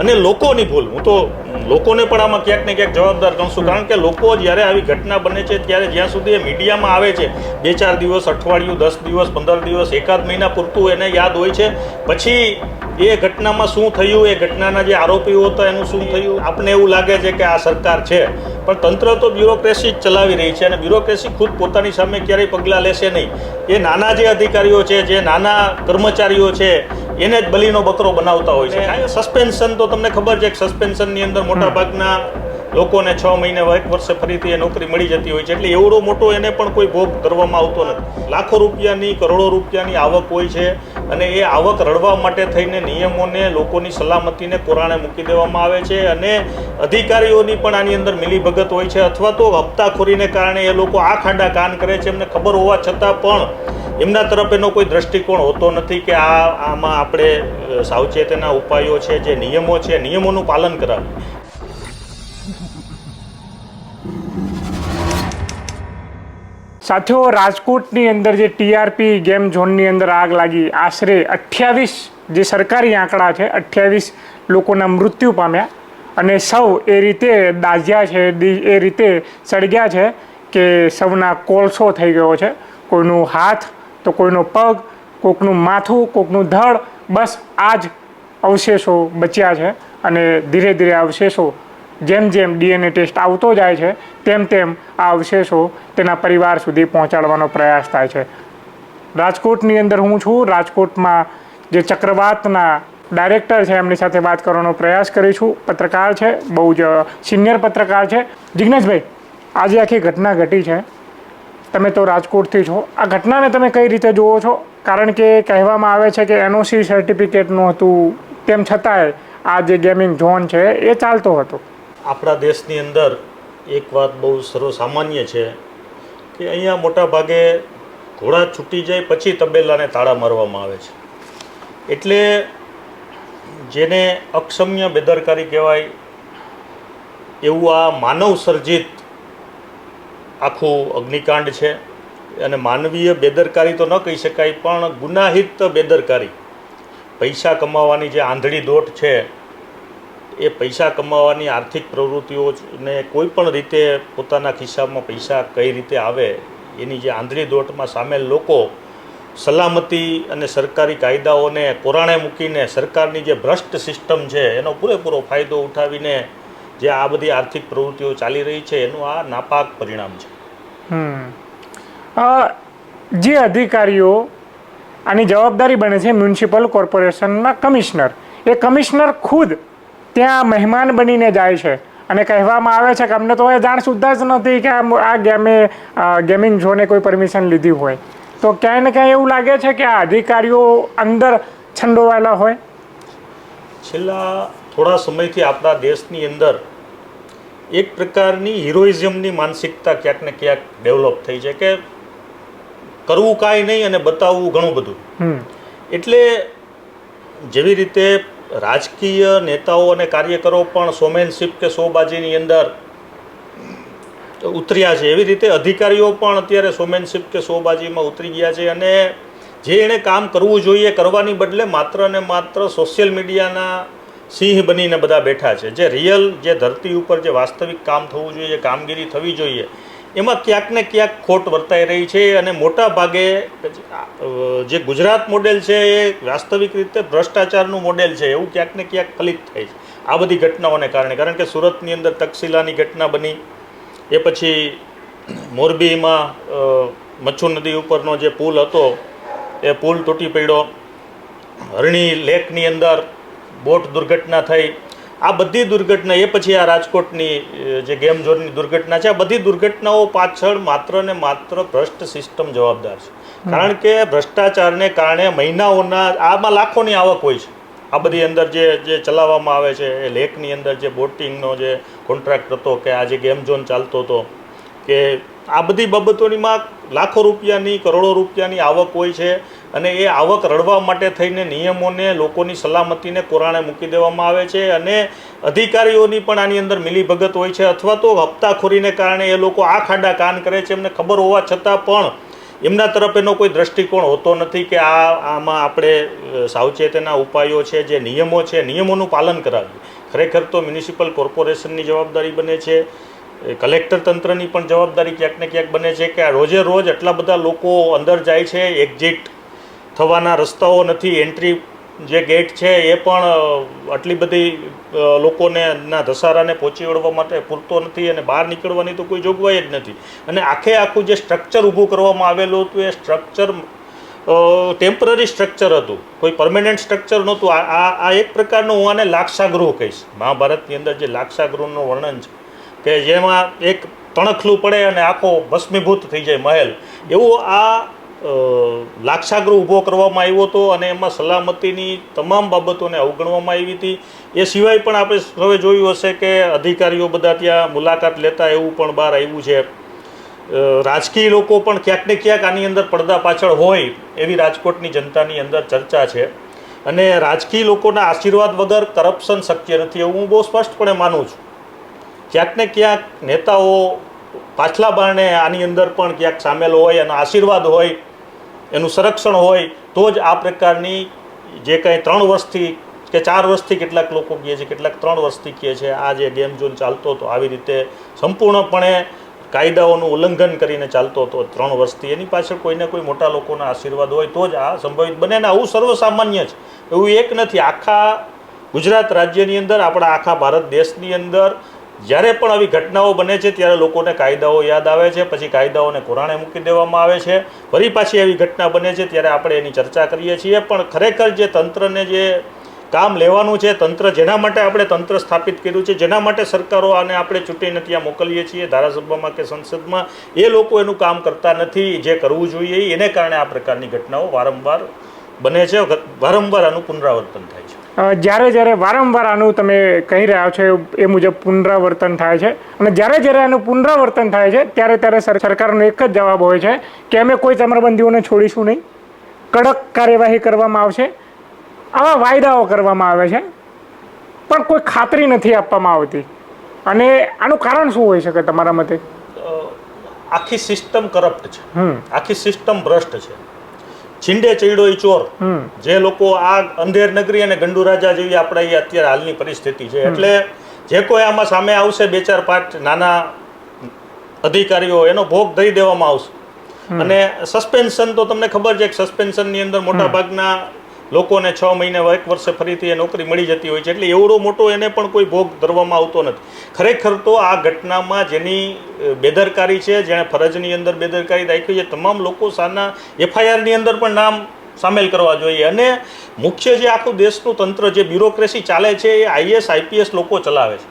અને લોકોની ભૂલ. હું તો, લોકોને પણ આમાં ક્યાંક ને ક્યાંક જવાબદાર ગણું છું. કારણ કે લોકો જ્યારે આવી ઘટના બને છે, ત્યારે જ્યાં સુધી એ મીડિયામાં આવે છે, બે ચાર દિવસ, અઠવાડિયું, દસ દિવસ, પંદર દિવસ, એકાદ મહિના પૂરતું એને યાદ હોય છે, પછી એ ઘટનામાં શું થયું, એ ઘટનાના જે આરોપીઓ હતા, એનું શું થયું? આપને એવું લાગે છે કે આ સરકાર છે. પણ તંત્ર તો બ્યુરોક્રેસી જ ચલાવી રહી છે અને બ્યુરોક્રેસી ખુદ પોતાની સામે ક્યારેય પગલાં લેશે નહીં. એ નાના જે અધિકારીઓ છે, જે નાના કર્મચારીઓ છે એને જ બલીનો બકરો બનાવતા હોય છે. સસ્પેન્શન તો તમને ખબર છે કે સસ્પેન્શનની અંદર મોટા ભાગના લોકોને છ મહિને એક વર્ષે ફરીથી એ નોકરી મળી જતી હોય છે. એટલે એવડો મોટો એને પણ કોઈ ભોગ કરવામાં આવતો નથી. લાખો રૂપિયાની કરોડો રૂપિયાની આવક હોય છે અને એ આવક રળવા માટે થઈને નિયમોને લોકોની સલામતીને કોરાણે મૂકી દેવામાં આવે છે અને અધિકારીઓની પણ આની અંદર મિલીભગત હોય છે. અથવા તો હપ્તાખોરીને કારણે એ લોકો આ ખાડા કાન કરે છે. એમને ખબર હોવા છતાં પણ એમના તરફ એનો કોઈ દ્રષ્ટિકોણ હોતો નથી કે આ આમાં આપણે સાવચેતીના ઉપાયો છે, જે નિયમો છે, નિયમોનું પાલન કરાવે. સાથીઓ, રાજકોટની અંદર જે ટીઆરપી ગેમ ઝોનની અંદર આગ લાગી. આશરે અઠ્યાવીસ જે સરકારી આંકડા છે, અઠ્યાવીસ લોકોના મૃત્યુ પામ્યા. અને સૌ એ રીતે દાઝ્યા છે એ રીતે સળગ્યા છે કે સૌના કોલસો થઈ ગયો છે. કોઈનું હાથ તો કોઈનો પગ, કોકનું માથું, કોકનું ધડ, બસ આ જ અવશેષો બચ્યા છે. અને ધીરે ધીરે અવશેષો જેમ જેમ ડીએનએ ટેસ્ટ આવતો જાય છે, તેમ તેમ આ અવશેષો તેના પરિવાર સુધી પહોંચાડવાનો પ્રયાસ થાય છે. રાજકોટની અંદર હું છું. રાજકોટમાં જે ચક્રવાતના ડાયરેક્ટર છે, એમની સાથે વાત કરવાનો પ્રયાસ કરીશું પત્રકાર છે, બહુ જ સિનિયર પત્રકાર છે. જિગ્નેશભાઈ, આજે આખી ઘટના ઘટી છે. તમે તો રાજકોટથી છો. આ ઘટનાને તમે કઈ રીતે જુઓ છો? કારણ કે કહેવામાં આવે છે કે એનઓસી સર્ટિફિકેટનું હતું. તેમ છતાંય આ જે ગેમિંગ ઝોન છે એ ચાલતો હતો. આપણા દેશની અંદર એક વાત બહુ સર્વસામાન્ય છે કે અહીંયા મોટા ભાગે ઘોડા છૂટી જાય પછી તબેલાને તાળા મારવામાં આવે છે. એટલે જેને અક્ષમ્ય બેદરકારી કહેવાય, એવું આ માનવ સર્જિત આખું અગ્નિકાંડ છે. અને માનવીય બેદરકારી તો ન કહી શકાય, પણ ગુનાહિત બેદરકારી. પૈસા કમાવાની જે આંધળી દોટ છે, એ પૈસા કમાવાની આર્થિક પ્રવૃત્તિઓને કોઈ પણ રીતે પોતાના ખિસ્સામાં પૈસા કઈ રીતે આવે, એની જે આંધળી દોટમાં સામેલ લોકો સલામતી અને સરકારી કાયદાઓને કોરાણે મૂકીને સરકારની જે ભ્રષ્ટ સિસ્ટમ છે, એનો પૂરેપૂરો ફાયદો ઉઠાવીને જે આ બધી આર્થિક પ્રવૃત્તિઓ ચાલી રહી છે એનું આ નાપાક પરિણામ છે. જે અધિકારીઓ આની જવાબદારી બને છે મ્યુનિસિપલ કોર્પોરેશનના કમિશનર. એ કમિશનર ખુદ ત્યાં મહેમાન બનીને જાય છે. અને કહેવામાં આવે છે કે અમને તો એ જાણ સુદ્ધા જ નથી કે આ આ ગેમે ગેમિંગ ઝોને કોઈ પરમિશન લીધી હોય. તો ક્યાંય ને ક્યાંય એવું લાગે છે કે આ અધિકારીઓ અંદર છંડોવાયેલા હોય? છેલ્લા થોડા સમયથી આપણા દેશની અંદર એક પ્રકારની હિરોઇઝમની માનસિકતા ક્યાંક ને ક્યાંક ડેવલપ થઈ છે કે કરવું કાંઈ નહીં અને બતાવવું ઘણું બધું. એટલે જેવી રીતે રાજકીય નેતાઓ અને કાર્યકરો પણ સોમેનશીપ કે સોબાજીની અંદર ઉતર્યા છે એવી રીતે અધિકારીઓ પણ અત્યારે સોમેનશીપ કે સોબાજીમાં ઉતરી ગયા છે અને જે એણે કામ કરવું જોઈએ કરવાની બદલે માત્ર ને માત્ર સોશિયલ મીડિયાના સિંહ બનીને બધા બેઠા છે. જે રિયલ, જે ધરતી ઉપર જે વાસ્તવિક કામ થવું જોઈએ કામગીરી થવી જોઈએ, એમાં ક્યાંક ને ક્યાંક ખોટ વર્તાઈ રહી છે અને મોટા ભાગે જે ગુજરાત મોડેલ છે એ વાસ્તવિક રીતે ભ્રષ્ટાચારનું મોડેલ છે. એવું ક્યાંક ને ક્યાંક ફલિત થાય છે. આ બધી ઘટનાઓને કારણે. કારણ કે સુરતની અંદર તક્ષશિલાની ઘટના બની. એ પછી મોરબીમાં મચ્છુ નદી ઉપરનો જે પુલ હતો, એ પુલ તૂટી પડ્યો. હરણી લેકની અંદર બોટ દુર્ઘટના થઈ. આ બધી દુર્ઘટના એ પછી આ રાજકોટની જે ગેમ ઝોનની દુર્ઘટના છે આ બધી દુર્ઘટનાઓ પાછળ માત્ર ને માત્ર ભ્રષ્ટ સિસ્ટમ જવાબદાર છે. કારણ કે ભ્રષ્ટાચારને કારણે મહિનાઓના આમાં લાખોની આવક હોય છે. આ બધી અંદર જે જે ચલાવવામાં આવે છે એ લેકની અંદર જે બોટિંગનો જે કોન્ટ્રાક્ટ હતો કે આ જે ગેમ ઝોન ચાલતો હતો કે આ બધી બાબતોનીમાં લાખો રૂપિયાની કરોડો રૂપિયાની આવક હોય છે. અને એ આવક રળવા માટે થઈને નિયમોને, લોકોની સલામતીને કોરાણે મૂકી દેવામાં આવે છે અને અધિકારીઓની પણ આની અંદર મિલીભગત હોય છે અથવા તો હપ્તાખોરીને કારણે એ લોકો આ ખાડા કાન કરે છે એમને ખબર હોવા છતાં પણ એમના તરફ એનો કોઈ દ્રષ્ટિકોણ હોતો નથી કે આ આમાં આપણે સાવચેતીના ઉપાયો છે, જે નિયમો છે, નિયમોનું પાલન કરાવ્યું ખરેખર તો મ્યુનિસિપલ કોર્પોરેશનની જવાબદારી બને છે. કલેક્ટર તંત્રની પણ જવાબદારી ક્યાંક ને ક્યાંક બને છે કે આ રોજે રોજ એટલા બધા લોકો અંદર જાય છે, એક્ઝિટ થવાના રસ્તાઓ નથી એન્ટ્રી જે ગેટ છે એ પણ આટલી બધી લોકોને ના ધસારાને પહોંચી વળવા માટે પૂરતો નથી અને બહાર નીકળવાની તો કોઈ જોગવાઈ જ નથી. અને આખે આખું જે સ્ટ્રક્ચર ઊભું કરવામાં આવેલું હતું એ સ્ટ્રક્ચર ટેમ્પરરી સ્ટ્રક્ચર હતું. કોઈ પરમેનન્ટ સ્ટ્રક્ચર નહોતું. આ આ એક પ્રકારનું હું આને લાક્ષાગૃહ કહીશ. મહાભારતની અંદર જે લાક્ષાગૃહનું વર્ણન છે કે જેમાં એક તણખલું પડે અને આખો ભસ્મીભૂત થઈ જાય મહેલ. એવું આ લાક્ષાગૃહ ઊભો કરવામાં આવ્યો હતો અને એમાં સલામતીની તમામ બાબતોને અવગણવામાં આવી હતી. એ સિવાય પણ આપણે હવે જોયું હશે કે અધિકારીઓ બધા ત્યાં મુલાકાત લેતા એવું પણ બહાર આવ્યું છે. રાજકીય લોકો પણ ક્યાંક ને ક્યાંક આની અંદર પડદા પાછળ હોય એવી રાજકોટની જનતાની અંદર ચર્ચા છે. અને રાજકીય લોકોના આશીર્વાદ વગર કરપ્શન શક્ય નથી એવું હું બહુ સ્પષ્ટપણે માનું છું. ક્યાંક ને ક્યાંક નેતાઓ પાછલા બારણે આની અંદર પણ ક્યાંક સામેલ હોય અને આશીર્વાદ હોય, એનું સંરક્ષણ હોય, તો જ આ પ્રકારની જે કંઈ ત્રણ વર્ષથી કે ચાર વર્ષથી કેટલાક લોકો કહે છે, કેટલાક ત્રણ વર્ષથી કહે છે, આ જે ગેમ ઝોન ચાલતો હતો, આવી રીતે સંપૂર્ણપણે કાયદાઓનું ઉલ્લંઘન કરીને ચાલતો હતો ત્રણ વર્ષથી. એની પાછળ કોઈને કોઈ મોટા લોકોના આશીર્વાદ હોય, તો જ આ સંભવિત બને ને આવું સર્વસામાન્ય છે એવું એક નથી. આખા ગુજરાત રાજ્યની અંદર, આપણા આખા ભારત દેશની અંદર જ્યારે પણ આવી ઘટનાઓ બને છે, ત્યારે લોકોને કાયદાઓ યાદ આવે છે, પછી કાયદાઓને કોરાણે મૂકી દેવામાં આવે છે. ફરી પાછી એવી ઘટના બને છે, ત્યારે આપણે એની ચર્ચા કરીએ છીએ. પણ ખરેખર જે તંત્રને જે કામ લેવાનું છે, તંત્ર જેના માટે આપણે તંત્ર સ્થાપિત કર્યું છે, જેના માટે સરકારો આને આપણે ચૂંટીને ત્યાં મોકલીએ છીએ ધારાસભામાં કે સંસદમાં, એ લોકો એનું કામ કરતા નથી, જે કરવું જોઈએ, એને કારણે આ પ્રકારની ઘટનાઓ વારંવાર બને છે. વારંવાર આનું પુનરાવર્તન થાય છે. જ્યારે જ્યારે વારંવાર આનું તમે કહી રહ્યા છો એ મુજબ પુનરાવર્તન થાય છે. અને જ્યારે જ્યારે આનું પુનરાવર્તન થાય છે ત્યારે ત્યારે સર- સરકારનો એક જ જવાબ હોય છે કે અમે કોઈ ચમરબંધીઓને છોડીશું નહીં. કડક કાર્યવાહી કરવામાં આવશે. આવા વાયદાઓ કરવામાં આવે છે. પણ કોઈ ખાતરી નથી આપવામાં આવતી. અને આનું કારણ શું હોઈ શકે તમારા મતે? આખી સિસ્ટમ કરપ્ટ છે. આખી સિસ્ટમ ભ્રષ્ટ છે. છીંડે ચીડો ઈ ચોર જે લોકો આ અંધેર નગરી અને ગંડુ રાજા જેવી આપણે અત્યારે હાલની પરિસ્થિતિ છે. એટલે જે કોઈ આમાં સામે આવશે બે ચાર પાંચ નાના અધિકારીઓ એનો ભોગ દઈ દેવામાં આવશે. અને સસ્પેન્શન તો તમને ખબર છે કે સસ્પેન્શનની અંદર મોટા ભાગના લોકોને છ મહિને એક વર્ષે ફરીથી એ નોકરી મળી જતી હોય છે. એટલે એવડો મોટો એને પણ કોઈ ભોગ ધરવામાં આવતો નથી. ખરેખર તો આ ઘટનામાં જેની બેદરકારી છે જેણે ફરજની અંદર બેદરકારી રાખી છે તમામ લોકો સાના એફઆઈઆરની અંદર પણ નામ સામેલ કરવા જોઈએ. અને મુખ્ય જે આખું દેશનું તંત્ર જે બ્યુરોક્રેસી ચાલે છે એ આઈએસ આઈપીએસ લોકો ચલાવે છે.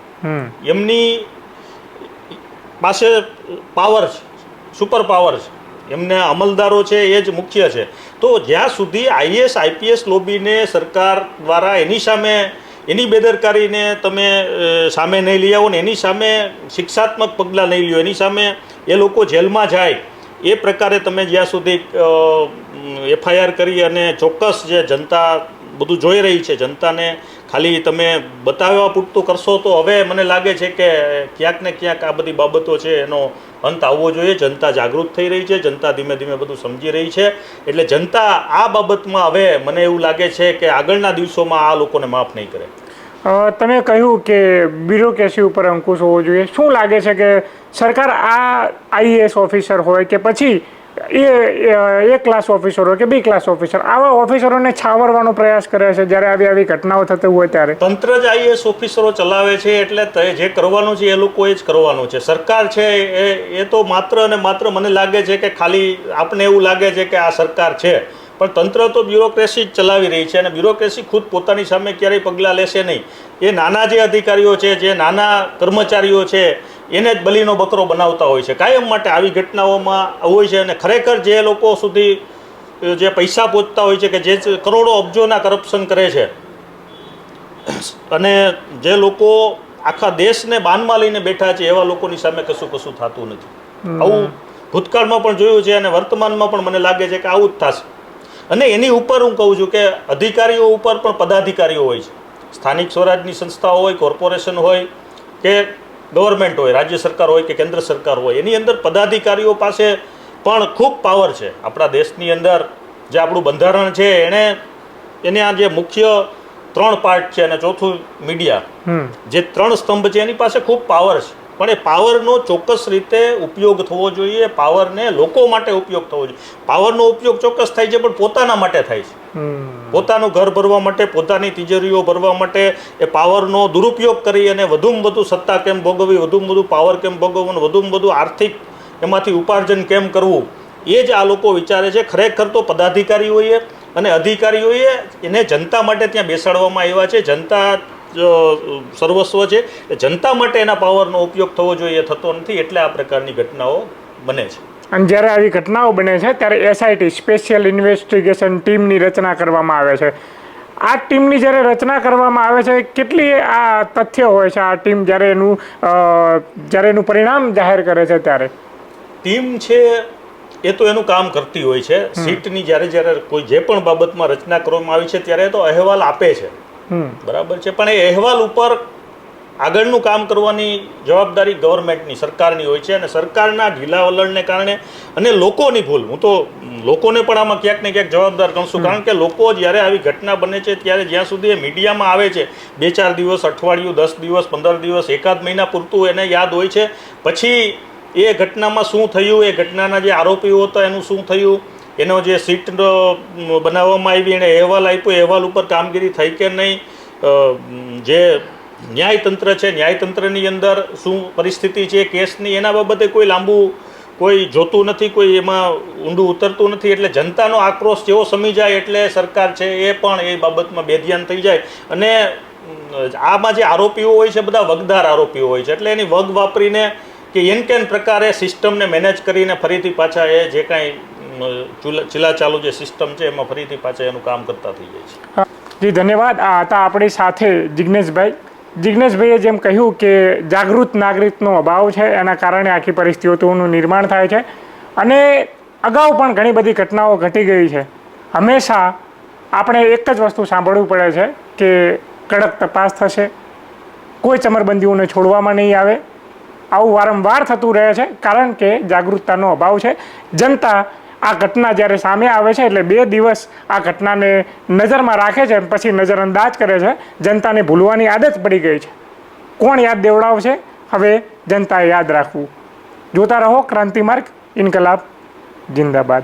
એમની પાસે પાવર છે સુપર પાવર છે. એમને અમલદારો છે, એ જ મુખ્ય છે. તો જ્યાં સુધી આઈએસ આઈપીએસ લોબીને સરકાર દ્વારા એની સામે એની બેદરકારીને તમે સામે નહીં લઈ આવો ને એની સામે શિક્ષાત્મક પગલાં નહીં લ્યો, એની સામે એ લોકો જેલમાં જાય, એ પ્રકારે તમે જ્યાં સુધી એફઆઈઆર કરી અને ચોક્કસ જે જનતા બધું જોઈ રહી છે, જનતાને ખાલી તમે બતાવવા પૂરતું કરશો તો હવે મને લાગે છે કે ક્યાંક ને ક્યાંક આ બધી બાબતો છે એનો અંત આવવો જોઈએ. જનતા જાગૃત થઈ રહી છે, જનતા ધીમે ધીમે બધું સમજી રહી છે. એટલે જનતા આ બાબતમાં હવે મને એવું લાગે છે કે આગળના દિવસોમાં આ લોકોને માફ નહીં કરે. તમે કહ્યું કે બ્યુરોક્રેસી ઉપર અંકુશ હોવો જોઈએ. શું લાગે છે કે સરકાર આ આઈએએસ ઓફિસર હોય કે પછી એ એ ક્લાસ ઓફિસરો કે બી ક્લાસ ઓફિસર આવા ઓફિસરોને છાવરવાનો પ્રયાસ કરે છે જ્યારે આવી આવી ઘટનાઓ થતી હોય ત્યારે. તંત્ર જ આઈએસ ઓફિસરો ચલાવે છે એટલે જે કરવાનું છે એ લોકોએ જ કરવાનું છે. સરકાર છે એ એ તો માત્ર અને માત્ર મને લાગે છે કે ખાલી આપને એવું લાગે છે કે આ સરકાર છે. પણ તંત્ર તો બ્યુરોક્રેસી જ ચલાવી રહી છે અને બ્યુરોક્રેસી ખુદ પોતાની સામે ક્યારેય પગલાં લેશે નહીં. એ નાના જે અધિકારીઓ છે, જે નાના કર્મચારીઓ છે એને જ બલીનો બકરો બનાવતા હોય છે. કાયમ માટે આવી ઘટનાઓમાં હોય છે અને ખરેખર જે લોકો સુધી જે પૈસા પહોંચતા હોય છે કે જે કરોડો અબજોના કરપ્શન કરે છે. અને જે લોકો આખા દેશને બાનમાં લઈને બેઠા છે એવા લોકોની સામે કશું કશું થતું નથી. આવું ભૂતકાળમાં પણ જોયું છે અને વર્તમાનમાં પણ મને લાગે છે કે આવું જ થશે. અને એની ઉપર હું કહું છું કે અધિકારીઓ ઉપર પણ પદાધિકારીઓ હોય છે. સ્થાનિક સ્વરાજની સંસ્થાઓ હોય કોર્પોરેશન હોય કે ગવર્મેન્ટ હોય રાજ્ય સરકાર હોય કે કેન્દ્ર સરકાર હોય એની અંદર પદાધિકારીઓ પાસે પણ ખૂબ પાવર છે. આપણા દેશની અંદર જે આપણું બંધારણ છે એણે એને આ જે મુખ્ય ત્રણ પાર્ટ છે અને ચોથું મીડિયા જે ત્રણ સ્તંભ છે એની પાસે ખૂબ પાવર છે. પણ એ પાવરનો ચોક્કસ રીતે ઉપયોગ થવો જોઈએ પાવરને લોકો માટે ઉપયોગ થવો જોઈએ. પાવરનો ઉપયોગ ચોક્કસ થાય છે પણ પોતાના માટે થાય છે. પોતાનું ઘર ભરવા માટે પોતાની તિજોરીઓ ભરવા માટે એ પાવરનો દુરુપયોગ કરી અને વધુમાં વધુ સત્તા કેમ ભોગવવી વધુમાં વધુ પાવર કેમ ભોગવવું અને વધુમાં વધુ આર્થિક એમાંથી ઉપાર્જન કેમ કરવું એ જ આ લોકો વિચારે છે. ખરેખર તો પદાધિકારીઓએ અને અધિકારીઓએ એને જનતા માટે ત્યાં બેસાડવામાં આવ્યા છે. જનતા સર્વસ્વ છે. જનતા માટે એના પાવરનો ઉપયોગ થવો જોઈએ થતો નથી એટલે આ પ્રકારની ઘટનાઓ બને છે. અને જ્યારે આવી ઘટનાઓ બને છે ત્યારે એસઆઈટી સ્પેશિયલ ઇન્વેસ્ટિગેશન ટીમની રચના કરવામાં આવે છે. આ ટીમની જ્યારે રચના કરવામાં આવે છે કેટલી આ તથ્ય હોય છે આ ટીમ જ્યારે એનું જ્યારે એનું પરિણામ જાહેર કરે છે ત્યારે? ટીમ છે એ તો એનું કામ કરતી હોય છે. સીટની જ્યારે જ્યારે કોઈ જે પણ બાબતમાં રચના કરવામાં આવી છે ત્યારે એ તો અહેવાલ આપે છે. બરાબર છે. પણ એ અહેવાલ ઉપર આગળનું કામ કરવાની જવાબદારી ગવર્મેન્ટની સરકારની હોય છે અને સરકારના ઢીલા વલણને કારણે અને લોકોની ભૂલ. હું તો લોકોને પણ આમાં ક્યાંક ને ક્યાંક જવાબદાર ગણશું. કારણ કે લોકો જ્યારે આવી ઘટના બને છે ત્યારે જ્યાં સુધી એ મીડિયામાં આવે છે બે ચાર દિવસ અઠવાડિયું દસ દિવસ પંદર દિવસ એકાદ મહિના પૂરતું એને યાદ હોય છે પછી એ ઘટનામાં શું થયું એ ઘટનાના જે આરોપીઓ હતા એનું શું થયું એનો જે સીટ બનાવવામાં આવી એણે અહેવાલ આપ્યો અહેવાલ ઉપર કામગીરી થઈ કે નહીં જે ન્યાયતંત્ર છે, ન્યાયતંત્રની અંદર શું પરિસ્થિતિ છે, કેસની, એના બાબતે કોઈ લાંબુ કોઈ જોતું નથી, કોઈ એમાં ઊંડું ઉતરતું નથી, એટલે જનતાનો આક્રોશ જેવો સમી જાય એટલે સરકાર છે એ પણ એ બાબતમાં બેધ્યાન થઈ જાય. અને આમાં જે આરોપીઓ હોય છે, બધા વગદાર આરોપીઓ હોય છે, એટલે એની વગ વાપરીને કે એન કેન પ્રકારે સિસ્ટમને મેનેજ કરીને ફરીથી પાછા એ જે કાંઈ ચૂલા ચીલા જે સિસ્ટમ છે, એમાં ફરીથી પાછા એનું કામ કરતા થઈ જાય છે. જી, ધન્યવાદ. આ હતા આપણી સાથે જિજ્ઞેશભાઈ જિજ્ઞેશભાઈએ જેમ કહ્યું કે જાગૃત નાગરિકનો અભાવ છે, એના કારણે આખી પરિસ્થિતિઓનું નિર્માણ થાય છે. અને અગાઉ પણ ઘણી બધી ઘટનાઓ ઘટી ગઈ છે. હંમેશા આપણે એક જ વસ્તુ સાંભળવું પડે છે કે કડક તપાસ થશે. કોઈ ચમરબંધીઓને છોડવામાં નહીં આવે. આવું વારંવાર થતું રહે છે, કારણ કે જાગૃતતાનો અભાવ છે. જનતા આ ઘટના જ્યારે સામે આવે છે એટલે બે દિવસ આ ઘટનાને નજરમાં રાખે છે પછી નજરઅંદાજ કરે છે, જનતાને ભૂલવાની આદત પડી ગઈ છે. કોણ યાદ દેવડાવશે? હવે જનતાએ યાદ રાખવું. જોતા રહો, ક્રાંતિ માર્ગ, ઇન્કલાબ, જિંદાબાદ.